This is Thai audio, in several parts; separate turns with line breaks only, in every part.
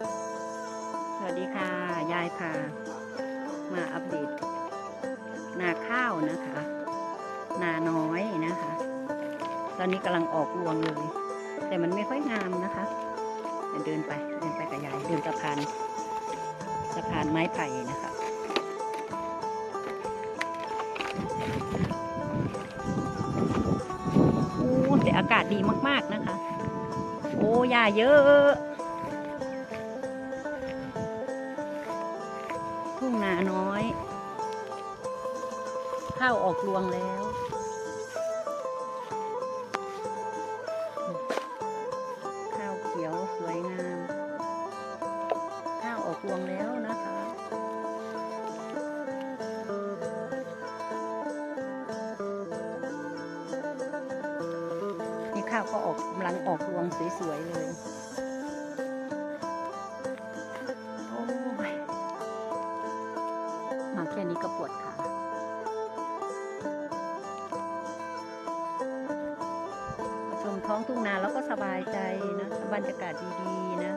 สวัสดีค่ะ ยายค่ะมาอัปเดต นาข้าวนะคะ นาน้อยนะคะ ตอนนี้กำลังออกรวงเลย แต่มันไม่ค่อยงามนะคะเดี๋ยวเดินไปเดินไปกับยายเดินสะพานสะพานไม้ไผ่นะคะโอ้แต่อากาศดีมาก ๆ นะคะ โอ้ยาเยอะ ทุ่งนาน้อย ข้าวออกรวงแล้ว ข้าวเขียวสวยงาม ข้าวออกรวงแล้วนะคะนี่ข้าวก็ออกกำลังออกรวงสวยๆเลย ค่นี้ก็ปวดขาชมท้องทุ่งนาแล้วก็สบายใจนะบรรยากาศดีๆนะ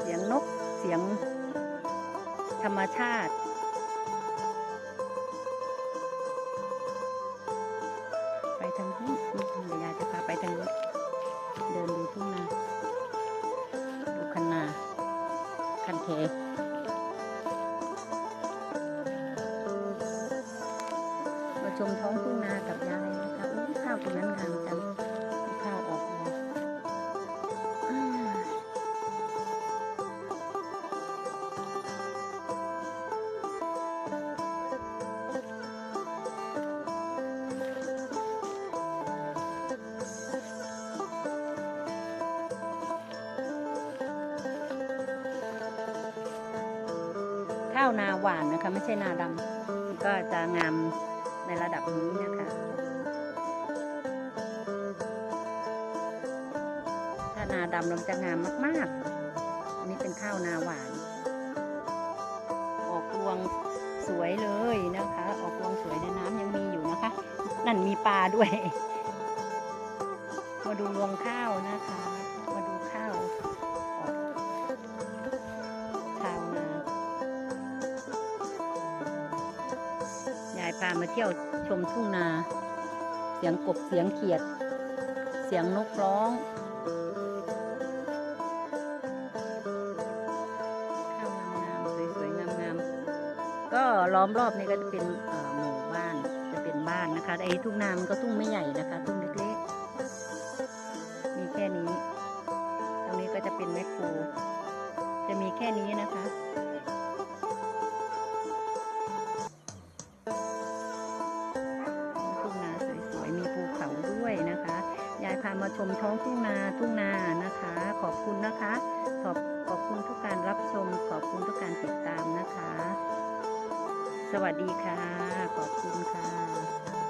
เสียงนกเสียงธรรมชาติไปทางนู้นเลยวยายจะพาไปทางนู้เดินดูทุ่ง เทมาชมท้องทุ่งนากับยายนะคะอุ้ยข้าวตรงนั้นงามจังาวนาหวานนะคะ ไม่ใช่นาดำก็จะงามในระดับนี้นะคะ ถ้านาดำเราจะงามมากๆ อันนี้เป็นข้าวนาหวาน ออกรวงสวยเลยนะคะ ออกรวงสวยในน้ำยังมีอยู่นะคะ นั่นมีปลาด้วย มาดูรวงข้าวนะคะ มาดู พามาเที่ยวชมทุ่งนา เสียงกบเสียงเขียด เสียงนกร้องข้าวงามๆสวยๆงามๆก็ล้อมรอบนี่ก็จะเป็นหมู่บ้านจะเป็นบ้านนะคะไอ้ทุ่งนามันก็ทุ่งไม่ใหญ่นะคะ ทุ่งเล็กๆมีแค่นี้ ตรงนี้ก็จะเป็นแมคโครจะมีแค่นี้นะคะ พามาชมท้องทุ่งนาทุ่งนานะคะ ขอบคุณนะคะ ขอบขอบคุณทุกการรับชม ขอบคุณทุกการติดตามนะคะ สวัสดีค่ะ ขอบคุณค่ะ